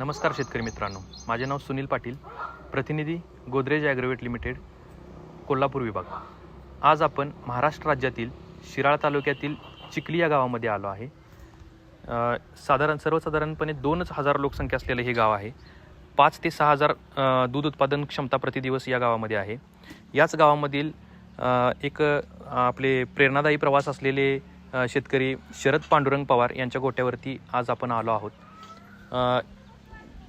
नमस्कार शेतकरी मित्रांनो. माझे नाव सुनील पाटील प्रतिनिधी गोदरेज ॲग्रोवेट लिमिटेड कोल्हापूर विभाग. आज आपण महाराष्ट्र राज्यातील शिराळा तालुक्यातील चिखली या गावामध्ये आलो आहे. साधारण सर्वसाधारणपणे दोनच हजार लोकसंख्या असलेलं हे गाव आहे. पाच ते सहा हजार दूध उत्पादन क्षमता प्रतिदिवस या गावामध्ये आहे. याच गावामधील एक आपले प्रेरणादायी प्रवास असलेले शेतकरी शरद पांडुरंग पवार यांच्या गोट्यावरती आज आपण आलो आहोत.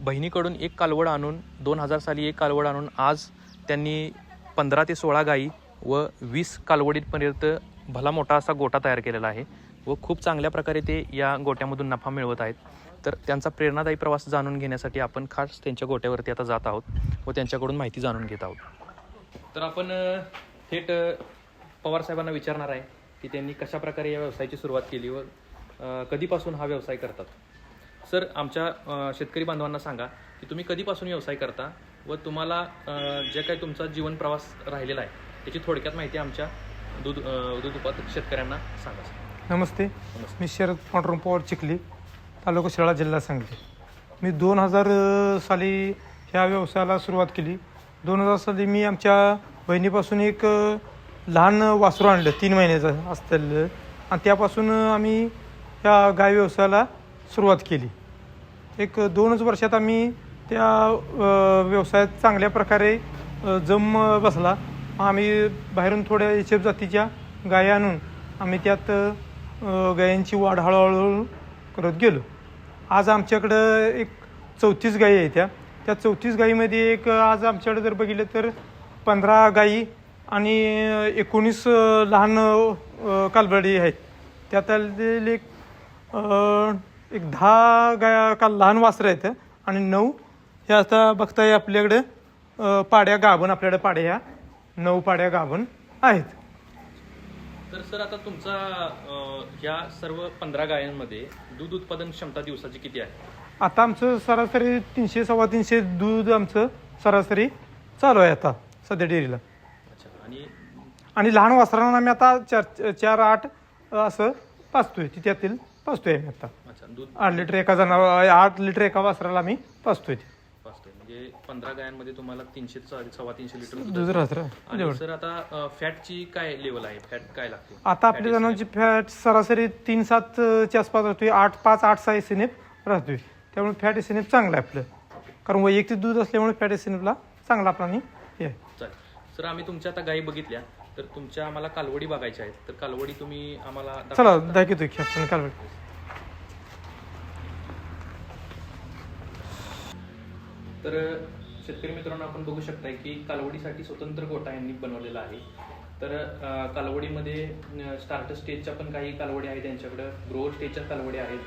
बहिणीकडून एक कालवड आणून दोन हजार साली एक कालवड आणून आज त्यांनी पंधरा ते सोळा गायी व वीस कालवडीपर्यंत भला मोठा असा गोटा तयार केलेला आहे व खूप चांगल्या प्रकारे ते या गोट्यामधून नफा मिळवत आहेत. तर त्यांचा प्रेरणादायी प्रवास जाणून घेण्यासाठी आपण खास त्यांच्या गोट्यावरती आता जात आहोत व त्यांच्याकडून माहिती जाणून घेत आहोत. तर आपण थेट पवारसाहेबांना पवार साहेबांना विचारणार आहे की त्यांनी कशाप्रकारे या व्यवसायाची सुरुवात केली व कधीपासून हा व्यवसाय करतात? सर आमच्या शेतकरी बांधवांना सांगा की तुम्ही कधीपासून व्यवसाय करता व तुम्हाला जे काही तुमचा जीवन प्रवास राहिलेला आहे त्याची थोडक्यात माहिती आमच्या दूध दूध उत्पादक शेतकऱ्यांना सांगा सर. नमस्ते. मी शरद पांडुरंग पवार चिखली तालुका शिराळा जिल्हा सांगली. मी दोन हजार साली ह्या व्यवसायाला सुरुवात केली. दोन हजार साली मी आमच्या बहिणीपासून एक लहान वासरू आणलं तीन महिन्याचं असलेलं आणि त्यापासून आम्ही ह्या गाय व्यवसायाला सुरुवात केली. एक दोनच वर्षात आम्ही त्या व्यवसायात चांगल्या प्रकारे जम बसला. आम्ही बाहेरून थोड्या हिशेब जातीच्या गायी आणून आम्ही त्यात गायांची वाढ हळूहळू करत गेलो. आज आमच्याकडं एक चौतीस गायी आहेत त्या. त्या चौतीस गायीमध्ये एक आज आमच्याकडे जर बघितलं तर पंधरा गायी आणि एकोणीस लहान कालबडी आहेत. त्यातले एक एक दहा गाया काल लहान वासरं आहेत. आणि नऊ हे आता बघताय आपल्याकडे पाड्या गाभण आपल्याकडे पाड्या ह्या नऊ पाड्या गाभण आहेत. तर सर आता तुमचा या सर्व पंधरा गायांमध्ये दूध उत्पादन क्षमता दिवसाची किती आहे? आता आमचं सरासरी तीनशे सव्वा तीनशे दूध आमचं सरासरी चालू आहे आता सध्या डेअरीला. अच्छा आणि आणि लहान वासरांना आम्ही आता चार चार आठ असं पाचतोय त्यातील पाचतोय आम्ही आता. अच्छा दूध आठ लिटर एका जणा आठ लिटर एका वासराला आम्ही पाचतोय पाचतोय. म्हणजे पंधरा गायांमध्ये तुम्हाला तीनशे सव्वा तीनशे लिटर दूध दूध राहतं आणि सर आता फॅटची काय लेवल आहे? फॅट काय लागते? आता आपल्या जणांची फॅट सरासरी तीन सात च्या आसपास राहतोय. आठ पाच आठ सहा एस राहतोय. त्यामुळे फॅट एस चांगलं आहे आपलं. कारण वैयक्तिक दूध असल्यामुळे फॅट एस चांगला आपला आणि हे आहे. चालेल. सर आम्ही तुमच्या आता गायी बघितल्या. तर तुमच्या आम्हाला कालवडी बघायच्या आहेत. तर कालवडी तुम्ही आम्हाला दाखवा. चला दाखवतो की आपण काल तर शेतकरी मित्रांनो आपण बघू शकताय की कालवडीसाठी स्वतंत्र गोटा यांनी बनवलेला आहे. तर अ, कालवडीमध्ये स्टार्टर स्टेजच्या पण काही कालवडी आहेत त्यांच्याकडं ग्रोअर स्टेजच्या कालवडी आहेत.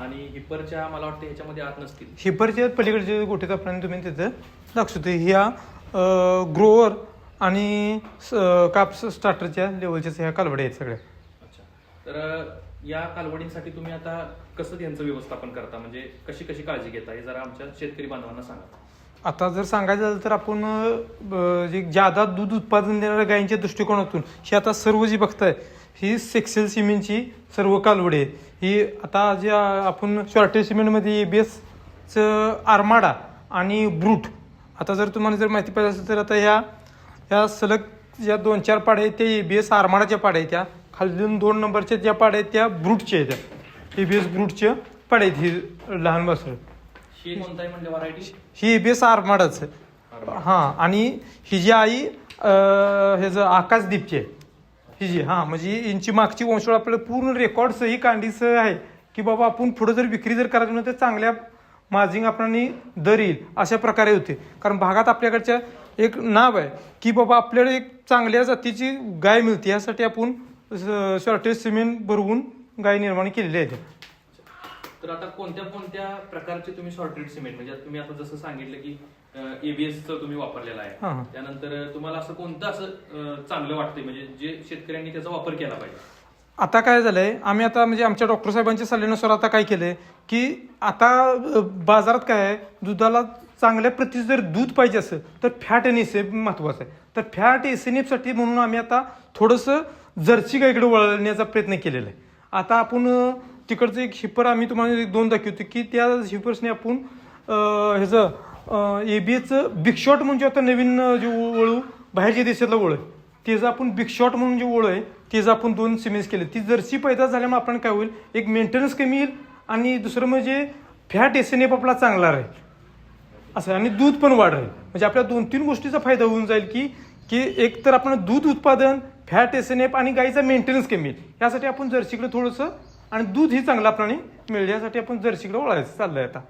आणि हिपरच्या मला वाटतं ह्याच्यामध्ये आत नसतील. हिपरच्या पलीकडचे गोठे आपण तुम्ही तिथं दाखवतो ह्या ग्रोवर आणि स- काप्स स्टार्टरच्या लेवलच्या ह्या कालवड्या आहेत सगळ्या. अच्छा. तर या कालवडींसाठी तुम्ही आता कसं त्यांचं व्यवस्थापन करता? म्हणजे कशी कशी काळजी घेता? हे जरा आमच्या शेतकरी बांधवांना सांगा. आता जर सांगायचं झालं तर आपण अं, जे ज्यादा दूध उत्पादन देणाऱ्या गायींच्या दृष्टिकोनातून ही आता सर्व जी बघताय ही सेक्सेल सिमेंटची सर्व कालवडी ही आता जे आपण शॉर्टेज सिमेंटमध्ये बेसचं आरमाडा आणि ब्रूट आता जर तुम्हाला जर माहिती पाहिजे असेल तर आता ह्या ह्या सलग ज्या दोन चार पाड्या आहेत त्या एबीएस आरमाडाच्या पाड्या आहेत त्या. खालून दोन नंबरच्या ज्या पाड्या आहेत त्या ब्रूटच्या आहेत त्या. एबीएस ब्रूटच्या पाड्या आहेत ही लहान बसर हे व्हरायटी ही एबीएस आरमाडाच हां आणि ही जी आई ह्याचं आकाशदीपची आहे. ही जी हां म्हणजे यांची मागची वंशवळ आपल्याला पूर्ण रेकॉर्ड ही कांडीच आहे की बाबा आपण पुढे जर विक्री जर करायची म्हणून तर चांगल्या मार्जिंग आपणाने दर येईल अशा प्रकारे होते. कारण भागात आपल्याकडच्या एक नाव आहे की बाबा आपल्याला एक चांगल्या जातीची गाय मिळते. यासाठी आपण शॉर्टेज सिमेंट भरवून गाय निर्माण केलेली आहे. तर आता कोणत्या कोणत्या प्रकारचे तुम्ही सॉर्टेड सिमेंट म्हणजे तुम्ही आता जसं सांगितलं की एबीएस तुम्ही वापरलेला आहे. त्यानंतर तुम्हाला असं कोणतं असं चांगलं वाटतंय? म्हणजे जे शेतकऱ्यांनी त्याचा वापर केला पाहिजे. आता काय झालं आहे आम्ही आता म्हणजे आमच्या डॉक्टर साहेबांच्या सल्ल्यानुसार आता काय केलं आहे की आता बाजारात काय आहे? दुधाला चांगल्या प्रतीचं जर दूध पाहिजे असेल तर फॅट आणि एसएफ महत्वाचं आहे. तर फॅट एसएनएफसाठी म्हणून आम्ही आता थोडंसं जर्सी गाईकडे वळण्याचा प्रयत्न केलेला आहे. आता आपण तिकडचं एक शिपर आम्ही तुम्हाला एक दोन दाखवतो की त्या शिपर्सने आपण ह्याचं ए बी एचं बिग शॉट म्हणजे आता नवीन जे वळू बाहेरच्या देशातलं ओळ आहे त्याचं आपण बिग शॉट म्हणून जे ओळ आहे त्याचं आपण दोन सिमेंट्स केले. ती जर्सी पैदा झाल्यामुळे आपण काय होईल? एक मेंटेनन्स कमी येईल आणि दुसरं म्हणजे फॅट एसएनएफ आपला चांगला राहील. असं आहे. आणि दूध पण वाढ राहील. म्हणजे आपल्या दोन तीन गोष्टीचा फायदा होऊन जाईल की की एक तर आपण दूध उत्पादन फॅट एसएनएफ आणि गाईचा मेंटेनन्स कमी येईल. यासाठी आपण जर्सीकडे थोडंसं आणि दूध ही चांगल्या आपल्याला मिळेल. यासाठी आपण जर्सीकडे वळायचं चाललंय आता.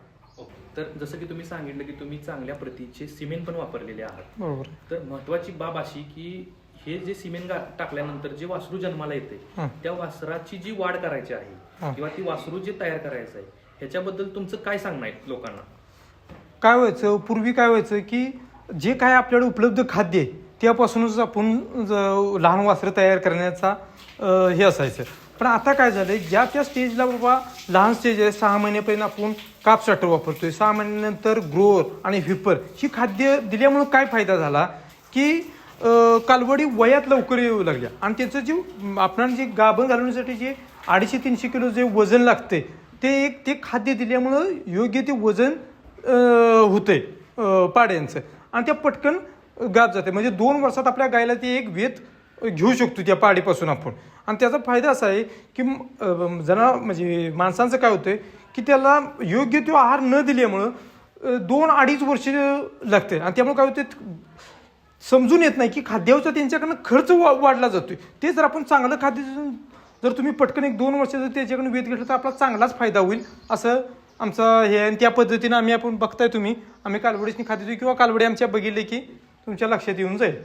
तर जसं की तुम्ही सांगितलं की तुम्ही चांगल्या प्रतीचे सिमेंट पण वापरलेले आहात. बरोबर. तर महत्वाची बाब अशी की हे जे सिमेंट टाकल्यानंतर जे वासरू जन्माला येते. त्या वासराची जी वाढ करायची. आहे किंवा ती वासरू जे तयार करायचं आहे ह्याच्याबद्दल तुमचं काय सांगणं आहे लोकांना? काय व्हायचं? पूर्वी काय व्हायचं की जे काय आपल्याकडे उपलब्ध खाद्य आहे त्यापासूनच आपण लहान वासरं तयार करण्याचा हे असायचं. पण आता काय झालंय ज्या त्या स्टेजला बाबा लहान स्टेज आहे सहा महिन्यापर्यंत आपण काप स्टार्टर वापरतोय. सहा महिन्यानंतर ग्रोअर आणि व्हिपर ही खाद्य दिल्यामुळं काय फायदा झाला? की कालवडी वयात लवकर येऊ लागल्या. आणि त्याचं जे आपण जे गाभण घालवण्यासाठी जे अडीचशे तीनशे किलो जे वजन लागते ते एक ते खाद्य दिल्यामुळं योग्य ते वजन होते पाड्यांचं. आणि त्या पटकन गाप जाते. म्हणजे दोन वर्षात आपल्या गायला ते एक वेत घेऊ शकतो त्या पाडीपासून आपण. आणि त्याचा फायदा असा आहे की जरा जना म्हणजे माणसांचं काय होतं की त्याला योग्य तो आहार न दिल्यामुळं दोन अडीच वर्ष लागते आणि त्यामुळे काय होते समजून येत नाही की खाद्यावरचा त्यांच्याकडनं खर्च वा वाढला जातोय. ते जर आपण चांगलं खाद्य जर तुम्ही पटकन एक दोन वर्ष जर त्याच्याकडून वेध घेतलं तर आपला चांगलाच फायदा होईल असं आमचं हे आहे. आणि त्या पद्धतीनं आम्ही आपण बघताय तुम्ही. आम्ही कालवडीसनी खाद्य देऊ किंवा कालवडी आमच्या बघितले की तुमच्या लक्षात येऊन जाईल.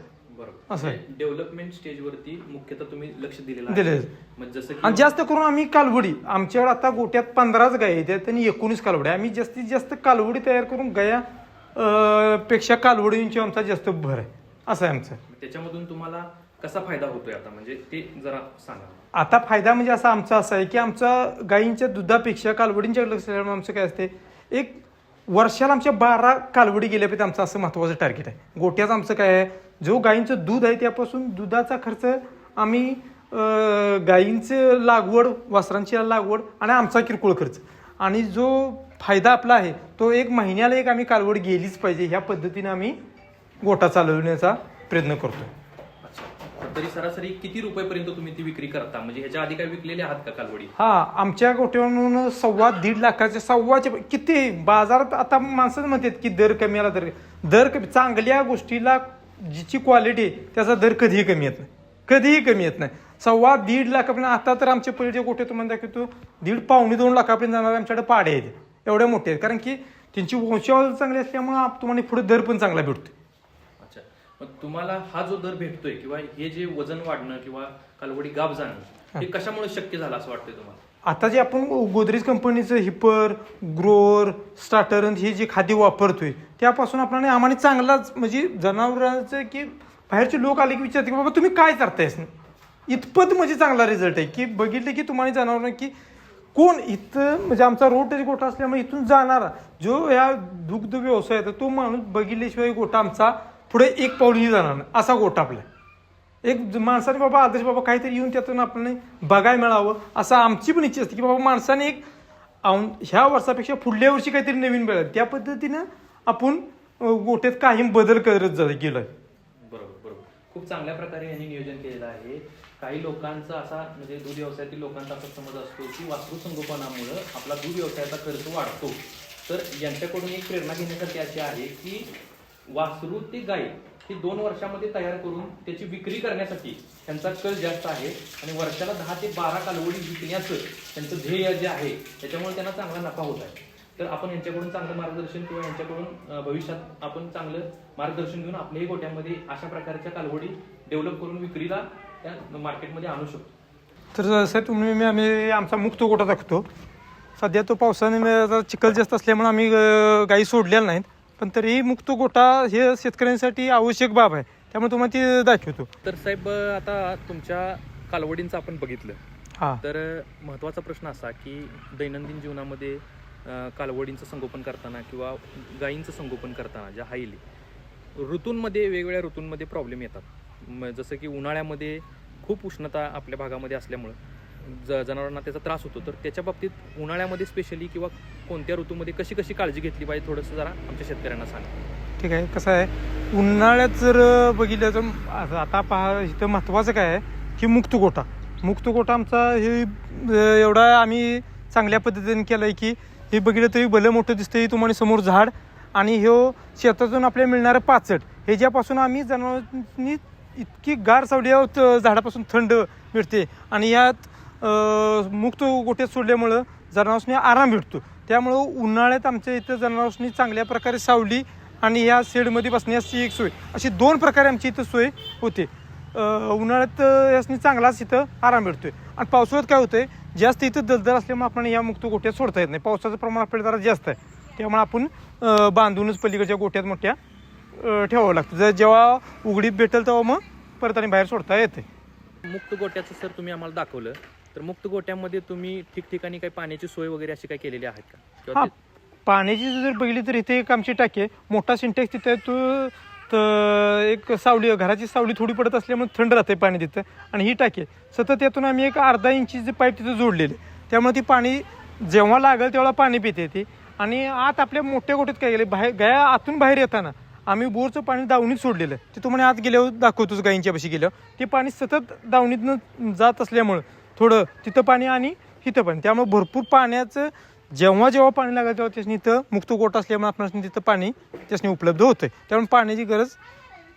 असं आहे. डेव्हलपमेंट स्टेजवरती मुख्यतः तुम्ही लक्ष दिलेलं दिलेलं आहे. म्हणजे आणि जास्त करून आम्ही कालवडी आमच्याकडे आता गोट्यात पंधराच गाय आहेत आणि एकोणीस कालवड्या आम्ही जास्तीत जास्त कालवडी तयार करून गाया पेक्षा कालवडींची आमचा जास्त भर आहे. असं आहे आमचं. त्याच्यामधून तुम्हाला कसा फायदा होतोय आता? म्हणजे ते जरा सांगा. आता फायदा म्हणजे असा आमचा असा आहे की आमचा गायींच्या दुधापेक्षा कालवडींच्या लक्ष दिल्यामुळे आमचं काय असते एक वर्षाला आमच्या बारा कालवडी गेल्या पाहिजे आमचं असं महत्त्वाचं टार्गेट आहे. गोट्याचं आमचं काय आहे जो गायींचं दूध आहे त्यापासून दुधाचा खर्च आम्ही गायींचं लागवड वासरांची लागवड आणि आमचा किरकोळ खर्च. आणि जो फायदा आपला आहे तो एक महिन्याला एक आम्ही कालवड गेलीच पाहिजे ह्या पद्धतीने आम्ही गोटा चालवण्याचा प्रयत्न करतो तर तरी सरासरी किती रुपयापर्यंत तुम्ही ती विक्री करता? म्हणजे ह्याच्या आधी काय विकलेले आहात का कालवडी? हा आमच्या गोट्यावरून सव्वा दीड लाखाच्या सव्वाच्या किती? बाजारात आता माणसं म्हणतात की दर कमी आला दर दर कमी चांगल्या गोष्टीला जिची क्वालिटी आहे त्याचा दर कधीही कमी येत नाही. कधीही कमी येत नाही. सव्वा दीड लाखापर्यंत आता तर आमच्या पहिले गोटे तुम्हाला दाखवतो दीड पावणे दोन लाखापर्यंत जाणारे आमच्याकडे पाडे आहेत. एवढ्या मोठे आहेत. कारण की त्यांची वंशावळ चांगली असल्यामुळे तुम्हाला पुढे दर पण चांगला भेटतो मग तुम्हाला हा जो दर भेटतोय किंवा हे जे वजन वाढणं किंवा कालवडी गाप जाणं हे कशामुळे शक्य झालं असं वाटतंय तुम्हाला? आता जे आपण गोदरेज कंपनीचं हिपर ग्रोअर स्टार्टर हे जे खाद्य वापरतोय त्यापासून आपल्याला आम्हाला चांगलाच म्हणजे जनावरांचं की बाहेरचे लोक आले की विचारते की बाबा तुम्ही काय करतायस? इतपत म्हणजे चांगला रिझल्ट आहे की बघितलं की तुम्हाला जनावर की कोण इथं म्हणजे आमचा रोड गोठा असल्यामुळे इथून जाणारा जो या दुग्ध व्यवसाय तो माणूस बघितल्याशिवाय गोठा आमचा पुढे एक पाऊलही जाणार नाही. असा गोट आपला एक माणसाने बाबा आदर्श बाबा काहीतरी येऊन त्यातून आपल्याला बघायला मिळावं. असं आमची पण इच्छा असते की बाबा माणसाने एक ह्या वर्षापेक्षा पुढल्या वर्षी काहीतरी नवीन मिळालं. त्या पद्धतीनं आपण गोट्यात काही बदल करत जा गेलोय. बरोबर बरोबर. खूप चांगल्या प्रकारे यांनी नियोजन केलेलं आहे. काही लोकांचा असा म्हणजे दूध व्यवसायातील लोकांचा असा समज असतो की वासरू संगोपनामुळं आपला दूध व्यवसायाचा खर्च वाढतो. तर यांच्याकडून एक प्रेरणा घेण्यासाठी अशी आहे की वासरू ते गाय ही दोन वर्षामध्ये तयार करून त्याची विक्री करण्यासाठी त्यांचा कल जास्त आहे आणि वर्षाला दहा ते बारा कालवडी विकण्याचं त्यांचं ध्येय जे आहे त्याच्यामुळे त्यांना चांगला नफा होत आहे. तर आपण यांच्याकडून चांगलं मार्गदर्शन किंवा यांच्याकडून भविष्यात आपण चांगलं मार्गदर्शन घेऊन आपल्याही गोट्यामध्ये अशा प्रकारच्या कालवडी डेव्हलप करून विक्रीला त्या मार्केटमध्ये आणू शकतो. तर सर तुम्ही मी आम्ही आमचा मुक्त गोठा दाखवतो. सध्या तो पावसाने आता चिखल जास्त असल्यामुळे आम्ही गाई सोडलेल्या नाहीत. पण तरीही मुक्त गोठा हे शेतकऱ्यांसाठी आवश्यक बाब आहे. त्यामुळे तुम्हाला ते दाखवतो. तर साहेब आता तुमच्या कालवडींचं आपण बघितलं. हां. तर महत्त्वाचा प्रश्न असा की दैनंदिन जीवनामध्ये कालवडींचं संगोपन करताना किंवा गायींचं संगोपन करताना ज्या हाईली ऋतूंमध्ये वेगवेगळ्या ऋतूंमध्ये प्रॉब्लेम येतात. जसं की उन्हाळ्यामध्ये खूप उष्णता आपल्या भागामध्ये असल्यामुळं ज जनावरांना त्याचा त्रास होतो. तर त्याच्या बाबतीत उन्हाळ्यामध्ये स्पेशली किंवा कोणत्या ऋतूमध्ये कशी कशी काळजी घेतली पाहिजे थोडंसं जरा आमच्या शेतकऱ्यांना सांगा. ठीक आहे कसं आहे उन्हाळ्यात जर बघितलं तर आता- आता पहा इथं महत्त्वाचं काय आहे की मुक्त गोटा. मुक्त गोटा आमचा हे एवढा आम्ही चांगल्या पद्धतीने केलं आहे की हे बघितलं तरी भलं मोठं दिसतंय तुम्हाला समोर झाड आणि ह्यो शेतातून आपल्याला मिळणारं पाचट. हे ज्यापासून आम्ही जनावरांनी इतकी गार सावली त- झाडापासून थंड मिळते आणि यात मुक्त गोट्यात सोडल्यामुळं जनावरांनी आराम भेटतो. त्यामुळं उन्हाळ्यात आमच्या इथं जनावरांनी चांगल्या प्रकारे सावली आणि या शेडमध्ये बसण्याची एक सोय अशी दोन प्रकारे आमची इथं सोय होते. उन्हाळ्यात यासनी चांगलाच इथं आराम भेटतोय. आणि पावसाळ्यात काय होतंय जास्त इथं दलदल असल्यामुळे आपण या मुक्त गोट्यात सोडता येत नाही. पावसाचं प्रमाण आपल्याला जरा जास्त आहे. त्यामुळे आपण बांधूनच पलीकडच्या गोट्यात मोठ्या ठेवावं लागतं. जर जेव्हा उघडीत भेटेल तेव्हा मग परत आणि बाहेर सोडता येते मुक्त गोट्याचं सर तुम्ही आम्हाला दाखवलं. तर मुक्त गोट्यामध्ये तुम्ही ठिकठिकाणी काही पाण्याची सोय वगैरे अशी काही केलेली आहेत का? किंवा हा ते- पाण्याची जर बघितली तर इथे एक आमची टाकी आहे. मोठा सिंटेक्स तिथे तो तर एक सावली घराची सावली थोडी पडत असल्यामुळे थंड राहते पाणी तिथं. आणि ही टाकी आहे. सतत यातून आम्ही एक अर्धा इंचीचे पाईप तिथं जोडलेले त्यामुळे ती पाणी जेव्हा लागेल तेव्हा पाणी पिते ती. आणि आत आपल्या मोठ्या गोटीत काय गेले बाहेर गाया आतून बाहेर येताना आम्ही बोरचं पाणी दावणीत सोडलेलं आहे. ते तुम्हाला आत गेल्यावर दाखवतोच गायींच्या पाशी गेल्यावर. ते पाणी सतत दावणीतनं जात असल्यामुळं थोडं तिथं पाणी आणि इथं पाणी. त्यामुळे भरपूर पाण्याचं जेव्हा जेव्हा पाणी लागेल तेव्हा त्याच्यानी इथं मुक्त गोट असल्यामुळे आपणास तिथं पाणी त्याच्यानी उपलब्ध होतं त्यामुळे पाण्याची गरज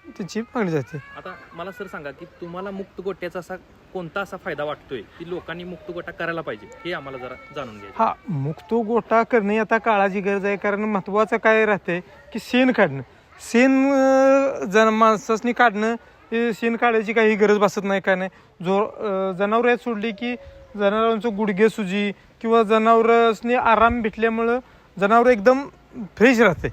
त्याची भागली जाते. आता मला सर सांगा की तुम्हाला मुक्त गोट्याचा असा कोणता असा फायदा वाटतोय की लोकांनी मुक्त गोटा करायला पाहिजे? हे आम्हाला जरा जाणून घ्यायचं. हा मुक्त गोटा करणे आता काळाची गरज आहे. कारण महत्वाचं काय राहते की शेण काढणं. शेण जन माणसासनी काढणं ते शेण काढायची काही गरज भासत नाही काय नाही. जो जनावरं सोडली की जनावरांचं गुडघे सुजी किंवा जनावरांनी आराम भेटल्यामुळं जनावर एकदम फ्रेश राहते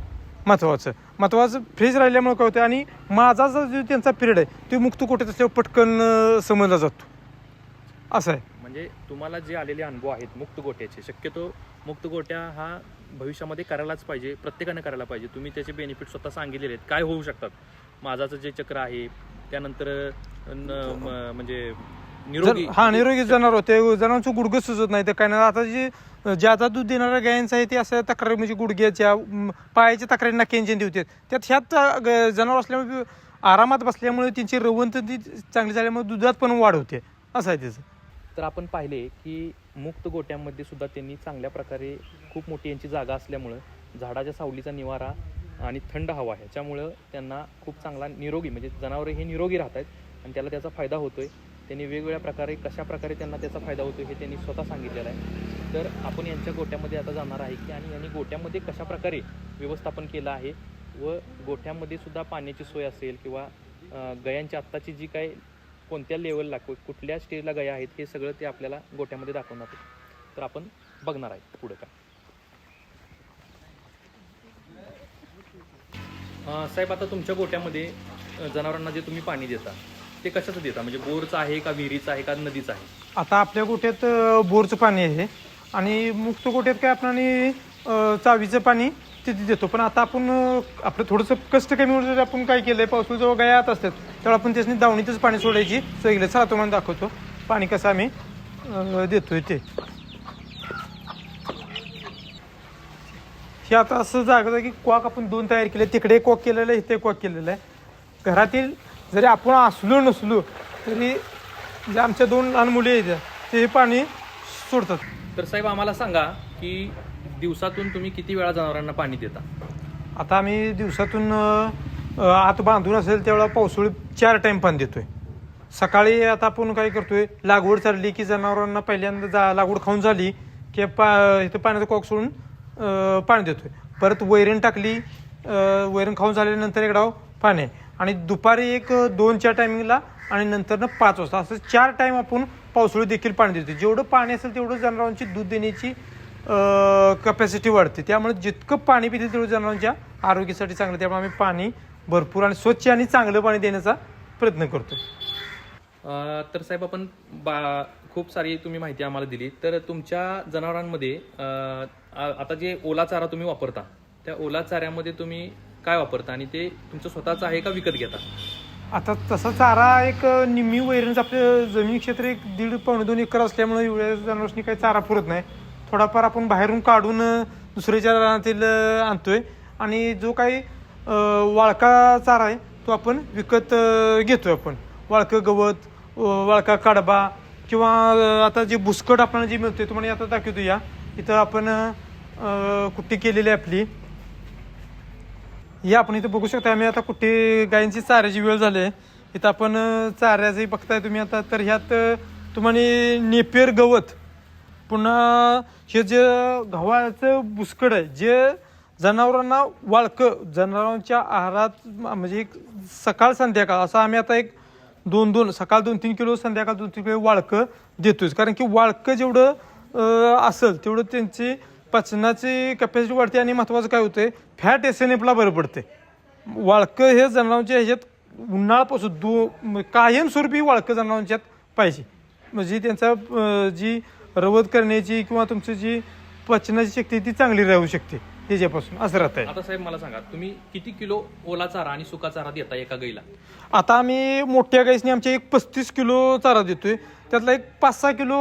महत्वाचं. महत्वाचं फ्रेश राहिल्यामुळे काय होतं आणि माझा जो त्यांचा पिरियड आहे तो मुक्त कोट्यात असल्यावर पटकन समजला जातो. असं आहे. म्हणजे तुम्हाला जे आलेले अनुभव आहेत मुक्त गोट्याचे शक्यतो मुक्त गोट्या हा भविष्यामध्ये करायलाच पाहिजे प्रत्येकाने करायला पाहिजे. तुम्ही त्याचे बेनिफिट स्वतः सांगितलेले आहेत. काय होऊ शकतात? माझाचं जे चक्र आहे त्यानंतर न- म- म्हणजे निरोगी हा निरोगी जनावर होते. जनावरांचं गुडघं सुजत नाही. तर काय नाही आता जे ज्यादा दूध देणाऱ्या गायांचं आहे ते असं तक्रारी म्हणजे गुडघ्याच्या पायाच्या तक्रारी नक्यांची होते त्यात ह्यात जनावर असल्यामुळे आरामात बसल्यामुळे त्यांची रवंत ती चांगली झाल्यामुळे दुधात पण वाढ होते. असं आहे त्याचं. तर आपण पाहिले की मुक्त गोट्यांमध्ये सुद्धा त्यांनी चांगल्या प्रकारे खूप मोठी यांची जागा असल्यामुळं झाडाच्या सावलीचा निवारा आणि थंड हवा ह्याच्यामुळं त्यांना खूप चांगला निरोगी म्हणजे जनावरे हे निरोगी राहत आहेत आणि त्याला त्याचा फायदा होतो आहे त्यांनी वेगवेगळ्या प्रकारे कशा प्रकारे त्यांना त्याचा फायदा होतो हे त्यांनी स्वतः सांगितलेलं आहे. तर आपण यांच्या गोट्यामध्ये आता जाणार आहे की आणि यांनी गोट्यामध्ये कशा प्रकारे व्यवस्थापन केलं आहे व गोठ्यामध्ये सुद्धा पाण्याची सोय असेल किंवा गयांची आत्ताची जी काय कोणत्या लेवलला कुठल्या स्टेजला गया आहेत हे सगळं ते आपल्याला गोट्यामध्ये दाखवणार आहेत तर आपण बघणार आहे पुढं काय. साहेब आता तुमच्या गोट्यामध्ये जनावरांना जे तुम्ही पाणी देता ते कशाचं देता? म्हणजे बोरचं आहे का विहिरीचं आहे का नदीचं आहे? आता आपल्या गोट्यात बोरचं पाणी आहे. आणि मुक्त गोट्यात काय आपण आणि चावीचं पाणी तिथे देतो. पण आता आपण आपलं थोडंसं कष्ट कमी होतं आपण काय केलंय पावसाळ्यात जेव्हा गाया आत असतात तेव्हा आपण त्याच्यानी दावणीतच पाणी सोडायची सोय केली. चला तुम्हाला दाखवतो. पाणी कसं आम्ही अं, देतोय ते. हे आता असं जागा की कॉक आपण दोन तयार केले तिकडे कॉक केलेलं आहे इथे कॉक केलेलं आहे. घरातील जरी आपण असलो नसलो तरी जे आमच्या दोन लहान मुली आहेत ते पाणी सोडतात. तर साहेब आम्हाला सांगा की दिवसातून तुम्ही किती वेळा जनावरांना पाणी देता? आता आम्ही दिवसातून आत बांधून असेल तेवढा पावसाळी चार टाइम पाणी देतोय. सकाळी आता आपण काय करतोय लागवड चालली की जनावरांना पहिल्यांदा जा लागवड खाऊन झाली की पा इथं पाण्याचं कॉक सोडून पाणी पाणी देतोय. परत वैरण टाकली वैरण खाऊन झाल्यानंतर एक डाव पाणी. आणि दुपारी एक दोनच्या टायमिंगला आणि नंतरनं पाच वाजता. असं चार टाइम आपण पावसाळी देखील पाणी देतो जेवढं पाणी असेल तेवढं जनावरांची दूध देण्याची कपॅसिटी वाढते. त्यामुळे जितकं पाणी पितील तेवढं जनावरांच्या आरोग्यासाठी चांगलं. त्यामुळे आम्ही पाणी भरपूर आणि स्वच्छ आणि चांगलं पाणी देण्याचा प्रयत्न करतो तर साहेब आपण बा खूप सारी तुम्ही माहिती आम्हाला दिली. तर तुमच्या जनावरांमध्ये आता जे ओला चारा तुम्ही वापरता त्या ओला चाऱ्यामध्ये तुम्ही काय वापरता आणि ते तुमचं स्वतःचं आहे का विकत घेता? आता तसा चारा एक निम्मी वैरणचं आपलं जमीन क्षेत्र एक दीड पावणे दोन एकर असल्यामुळे एवढ्या जनावरांनी काही चारा पुरत नाही. थोडाफार आपण बाहेरून काढून दुसऱ्याच्या रानातील आणतोय आणि जो काही वाळका चारा आहे तो आपण विकत घेतोय आपण. वाळकं गवत वाळका कडबा किंवा आता जे भुसकट आपल्याला जे मिळते तुम्हाला म्हणजे आता दाखवतो या. इथं आपण कुट्टी केलेली आहे आपली. ही आपण इथं बघू शकता आम्ही आता कुठे गायींची चाऱ्याची वेळ झाली आहे. इथं आपण चाऱ्याचंही बघताय तुम्ही आता. तर ह्यात तुम्हाला नेपेर गवत पुन्हा हे जे गव्हाचं बुसकड आहे जे जनावरांना वाळकं जनावरांच्या आहारात म्हणजे एक सकाळ संध्याकाळ असं आम्ही आता एक दोन दोन सकाळ दोन तीन किलो संध्याकाळ दोन तीन किलो वाळकं देतोच कारण की वाळकं जेवढं असेल तेवढं त्यांची पचनाची कॅपॅसिटी वाढते आणि महत्त्वाचं काय होतंय फॅट एसएनएफला बरं पडते वाळकं हे जनावरांच्या ह्याच्यात उन्हाळ्यापासून दो कायमस्वरूपी वाळकं जनावरांच्यात पाहिजे. म्हणजे त्यांचा जी रवत करण्याची किंवा तुमची जी पचनाची शक्ती ती चांगली राहू शकते त्याच्यापासून असं राहत आहे आता साहेब मला सांगा तुम्ही किती किलो ओला चारा आणि सुका चारा देता एका गाईला? आता आम्ही मोठ्या गाईसनी आमच्या एक पस्तीस किलो चारा देतोय. त्यातला एक पाच सहा किलो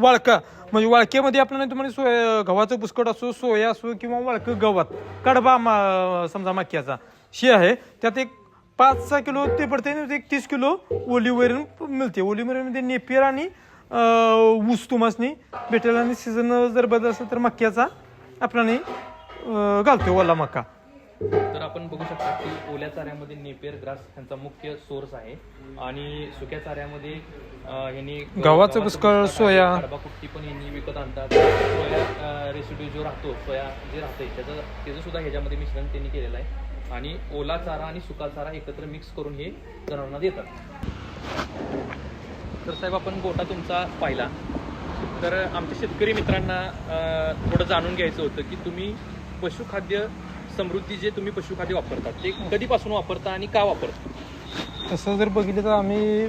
वाळका. म्हणजे वाळक्यामध्ये आपल्याला तुम्हाला सोया गव्हाचं बुसकट असो सोया असो किंवा वाळकं गव्हात कडबा मा समजा मक्याचा शी आहे. त्यात एक पाच सहा किलो ते पडते एक तीस किलो ओलिवरून मिळते ओलिवरीमध्ये म्हणजे नेपियर आणि ऊस तुमासनी भेटेल आणि सीझन जर बदल असेल तर मक्याचा आपल्याने घालतो ओला मका. तर आपण बघू शकता की ओल्या चाऱ्यामध्ये नेपियर ग्रास ह्यांचा मुख्य सोर्स आहे. आणि सुक्या चाऱ्यामध्ये ह्यांनी गव्हाचं बुसकळ, सोया. कुट्टी पण ह्यांनी विकत आणतात. सोया रेसिड्यू जो राहतो सोया जे राहते त्याचं त्याचं सुद्धा ह्याच्यामध्ये मिश्रण त्यांनी केलेलं आहे. आणि ओला चारा आणि सुका चारा एकत्र मिक्स करून हे जनावरांना देतात तर साहेब आपण गोटा तुमचा पाहिला. तर आमच्या शेतकरी मित्रांना थोडं जाणून घ्यायचं होतं की तुम्ही पशुखाद्य समृद्धी जे तुम्ही पशुखाद्य वापरतात ते कधीपासून वापरता आणि का वापरता? तसं जर बघितलं तर आम्ही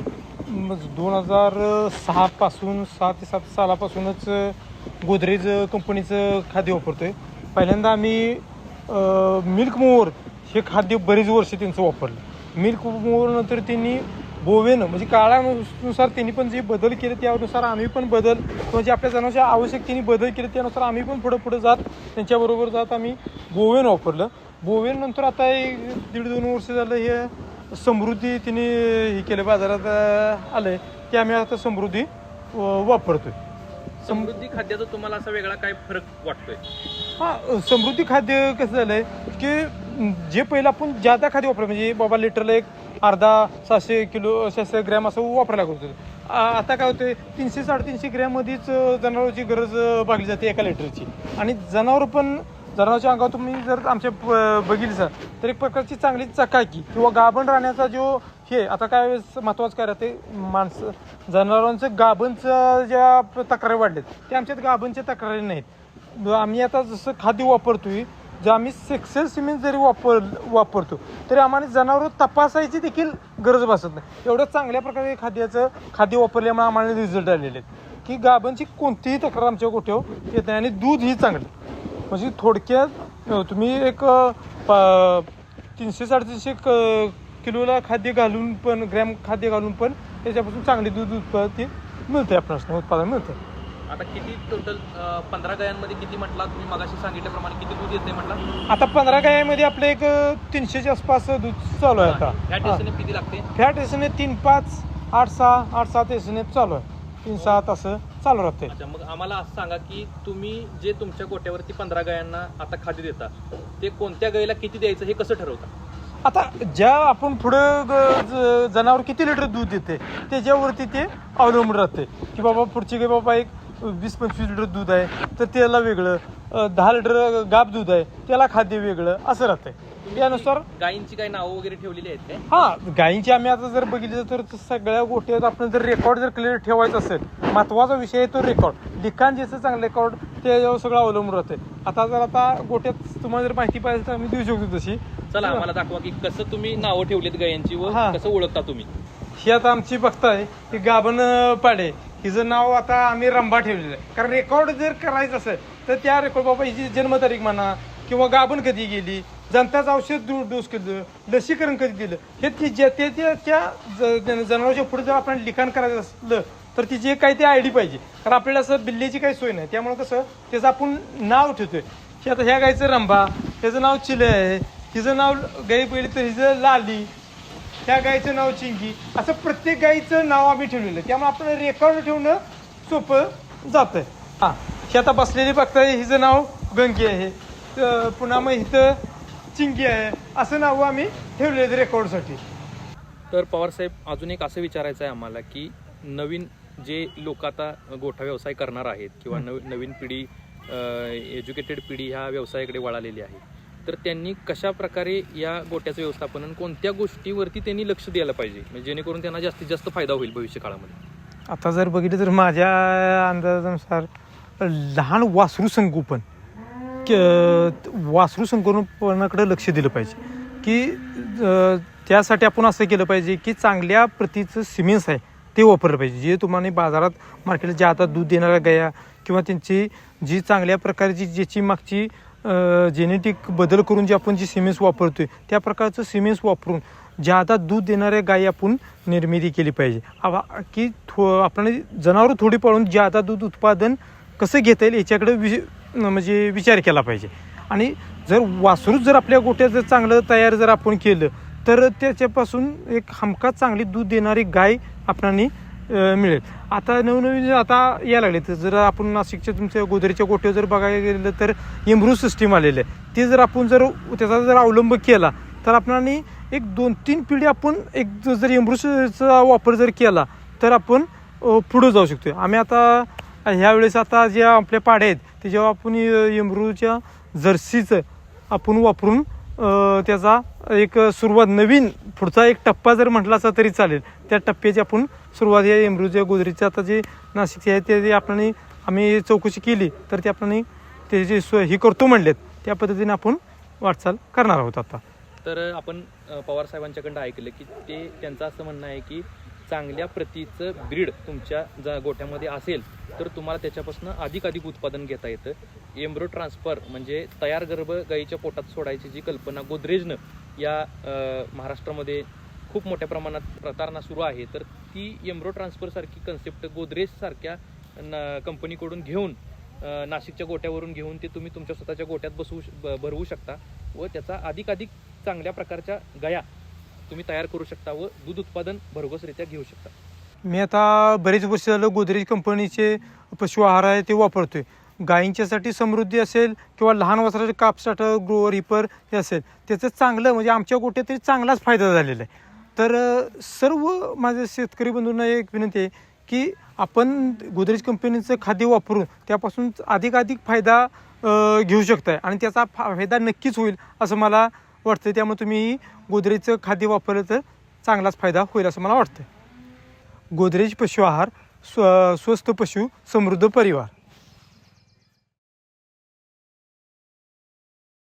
दोन हजार सहा पासून सहा ते सात सालापासूनच गोदरेज कंपनीचं खाद्य वापरतोय. पहिल्यांदा आम्ही मिल्क मोवर हे खाद्य बरीच वर्ष त्यांचं वापरलं. मिल्क मोवरनंतर त्यांनी बोवेनं म्हणजे काळानुसार त्यांनी पण जे बदल केले त्यानुसार आम्ही पण बदल किंवा जे आपल्या जनावरच्या आवश्यकतेने बदल केले त्यानुसार आम्ही पण पुढं पुढं जात त्यांच्याबरोबर जात आम्ही बोवेन वापरलं. बोवेन नंतर आता एक दीड दोन वर्ष झालं हे समृद्धी तिने हे केलं बाजारात अं, आलंय ते आम्ही आता समृद्धी वापरतोय. समृद्धी खाद्याचा तुम्हाला असा वेगळा काय फरक वाटतोय? हा समृद्धी खाद्य कसं झालंय की अं, जे पहिलं आपण ज्यादा खाद्य वापरलं म्हणजे बाबा लिटरला एक अर्धा सहाशे किलो सहाशे ग्रॅम असं वापरायला लागत होतं. आता काय होतंय तीनशे साडेतीनशे ग्रॅममध्येच जनावरांची गरज भागली जाते एका लिटरची. आणि जनावर पण जनावरच्या अंगावर तुम्ही जर आमच्या प- सर तर एक प्रकारची चांगली चकाकी किंवा गाभण राहण्याचा जो हे आता काय महत्वाचं काय राहते माणसं जनावरांचं गाभणचं ज्या तक्रारी वाढल्यात ते आमच्यात गाभणच्या तक्रारी नाहीत. आम्ही आता जसं खाद्य वापरतोय जे आम्ही सेक्सेल सिमेंट जरी वापर वापरतो तरी आम्हाला जनावर तपासायची देखील गरज भासत नाही. एवढं चांगल्या प्रकारे खाद्याचं खाद्य वापरल्यामुळे आम्हाला रिझल्ट आलेले आहेत. की गाभणची कोणतीही तक्रार आमच्या गोठ्यावर येत नाही आणि दूध ही चांगलं म्हणजे थोडक्यात तुम्ही एक तीनशे साडेतीनशे क- किलोला खाद्य घालून पण ग्रॅम खाद्य घालून पण त्याच्यापासून चांगली दूध उत्पादन मिळते आपणास उत्पादन मिळतं आता किती टोटल पंधरा गायांमध्ये किती म्हटला? तुम्ही मगाशी सांगितल्याप्रमाणे किती दूध येते म्हटला? आता पंधरा गायामध्ये आपलं एक तीनशेच्या आसपास दूध चालू आहे ह्या आता टेस्टने किती लागते फॅट एसने तीन पाच आठ सहा आठ सात एसने चालू आहे. तीन सात असं चालू राहते अच्छा मग आम्हाला असं सांगा की तुम्ही जे तुमच्या गोट्यावरती पंधरा गायांना आता खाद्य देता ते कोणत्या गाईला किती द्यायचं हे कसं ठरवता? आता ज्या आपण पुढं ग- ज- जनावर किती लिटर दूध देते त्याच्यावरती ते अवलंबून राहते की बाबा पुढची गाय बाबा एक वीस पंचवीस लिटर दूध आहे तर त्याला वेगळं. दहा लिटर गाब दूध आहे त्याला खाद्य वेगळं असं राहतंय त्यानुसार गायींची काही नावं वगैरे ठेवलेली आहेत काय? हा गायींची आम्ही आता जर बघितलं तर सगळ्या गोष्टी आपण जर रेकॉर्ड जर क्लिअर ठेवायचं असेल महत्त्वाचा विषय आहे तो रेकॉर्ड लिखाण ज्याचं चांगलं रेकॉर्ड त्याच्यावर सगळं अवलंबून राहते. आता जर आता गोट्यात तुम्हाला जर माहिती पाहिजे तर आम्ही देऊ शकतो तशी. चला आम्हाला दाखवा की कसं तुम्ही नावं ठेवलीत गायांची व हा. कसं ओळखता तुम्ही? ही आता आमची बघताय की गाभण पाडे. हिचं नाव आता आम्ही रंभा ठेवलेलं आहे. कारण रेकॉर्ड जर करायचं असेल तर त्या रेकॉर्ड बाबा हिची जन्मतारीख म्हणा किंवा गाभण कधी गेली जनताचं औषध दूर डोस केलं लसीकरण कधी दिलं हे ती ज्या ते त्या- त्या ज- जनावरांच्या पुढे जर आपण लिखाण करायचं असलं तर ती जे काही ते आय डी पाहिजे. कारण आपल्याला असं बिल्ल्याची काही सोय नाही. त्यामुळे कसं त्याचं आपण नाव ठेवतोय. की आता ह्या गायचं रंभा त्याचं नाव चिले आहे हिचं नाव गाई पहिली तर हिचं लाली त्या गाईचं नाव चिंगी. असं प्रत्येक गाईचं नाव आम्ही ठेवलेलं. आहे त्यामुळे आपण रेकॉर्ड ठेवणं सोपं जातंय. हां ही आता बसलेली बघताय हिचं नाव गंगी आहे. तर पुन्हा मग इथं चिंगी आहे. असं नावं आम्ही ठेवलेले रेकॉर्डसाठी तर पवारसाहेब अजून एक असं विचारायचं आहे आम्हाला की नवीन जे लोक आता गोठा व्यवसाय करणार आहेत किंवा नव नवीन पिढी एज्युकेटेड पिढी ह्या व्यवसायाकडे वळालेली आहे. तर त्यांनी कशा प्रकारे या गोट्याचं व्यवस्थापन आणि कोणत्या गोष्टीवरती त्यांनी लक्ष द्यायला पाहिजे? म्हणजे जेणेकरून त्यांना जास्तीत जास्त फायदा होईल भविष्य काळामध्ये आता जर बघितलं तर माझ्या अंदाजानुसार लहान वासरू संगोपन क- वासरू संगोपनाकडे लक्ष दिलं पाहिजे. की त्यासाठी आपण असं केलं पाहिजे की चांगल्या प्रतीचं सिमेंट्स आहे ते वापरलं पाहिजे. जे तुम्हाला बाजारात मार्केटला ज्या आता दूध देणाऱ्या गया किंवा त्यांची जी चांगल्या प्रकारची ज्याची मागची जेनेटिक बदल करून जे आपण जी सिमेंट्स वापरतोय त्या प्रकारचं सिमेंट्स वापरून ज्यादा दूध देणाऱ्या गायी आपण निर्मिती केली पाहिजे. आवा- की थो आपण जनावरं थोडी पाळून ज्यादा दूध उत्पादन कसं घेता येईल याच्याकडे वि म्हणजे विचार केला पाहिजे. आणि जर वासरूच जर आपल्या गोट्या जर चांगलं तयार जर आपण केलं तर त्याच्यापासून एक हमखास चांगली दूध देणारी गाय आपणाने मिळेल. आता नवनवीन आता यायला लागले तर जर आपण नाशिकच्या तुमच्या गोदरेच्या गोट्यावर जर बघायला गेलं तर इम्रू सिस्टीम आलेलं आहे. ते जर आपण जर त्याचा जर अवलंब केला तर आपणाने एक दोन तीन पिढी आपण एक जर इम्ब्रुसचा वापर जर केला तर आपण पुढं पुढे जाऊ शकतो आम्ही आता ह्या वेळेस आता ज्या आपल्या पाड्या आहेत ते जेव्हा आपण इम्ब्रूच्या जर्सीचं आपण वापरून त्याचा एक सुरुवात नवीन पुढचा एक टप्पा जर म्हटला असा तरी चालेल. त्या टप्प्याची आपण सुरुवात या इम्ब्रूच्या गोदरीच्या आता जे नाशिकचे आहे ते जे आपण आम्ही चौकशी केली तर ते आपण ते जे सोय ही करतो म्हणलेत त्या पद्धतीने आपण वाटचाल करणार आहोत आता. तर आपण पवार साहेबांच्याकडं ऐकलं की ते त्यांचं असं म्हणणं आहे की चांगल्या प्रतीचं ब्रीड तुमच्या जा गोठ्यामध्ये असेल तर तुम्हाला त्याच्यापासून अधिक अधिक उत्पादन घेता येतं. एम्ब्रो ट्रान्सफर म्हणजे तयार गर्भ गाईच्या पोटात सोडायची जी कल्पना गोदरेजनं या महाराष्ट्रामध्ये खूप मोठ्या प्रमाणात प्रतारणा सुरू आहे तर ती एम्ब्रो ट्रान्सफरसारखी कन्सेप्ट गोदरेजसारख्या न- कंपनीकडून घेऊन नाशिकच्या गोट्यावरून घेऊन ते तुम्ही तुमच्या स्वतःच्या गोट्यात बसवू श- ब- भरवू शकता व त्याचा अधिकाधिक चांगल्या प्रकारच्या गया तुम्ही तयार करू शकता व दूध उत्पादन भरघोसरित्या घेऊ शकता. मी आता बरेच वर्ष झालं गोदरेज कंपनीचे पशु आहार आहे ते वापरतोय. गायींच्यासाठी समृद्धी असेल किंवा लहान वासराचे कापसाठ ग्रोवर हिपर हे असेल त्याचं चांगलं म्हणजे आमच्या गोट्यात तरी चांगलाच फायदा झालेला आहे. तर सर्व माझ्या शेतकरी बंधूंना एक विनंती आहे की आपण गोदरेज कंपनीचं खाद्य वापरून त्यापासून अधिकाधिक फायदा घेऊ शकताय आणि त्याचा फा- फायदा नक्कीच होईल असं मला वाटतं त्यामुळे तुम्ही गोदरेजचं खाद्य वापरलं तर चांगलाच फायदा होईल असं मला वाटतं गोदरेज पशु आहार स्व स्वस्त पशु समृद्ध परिवार.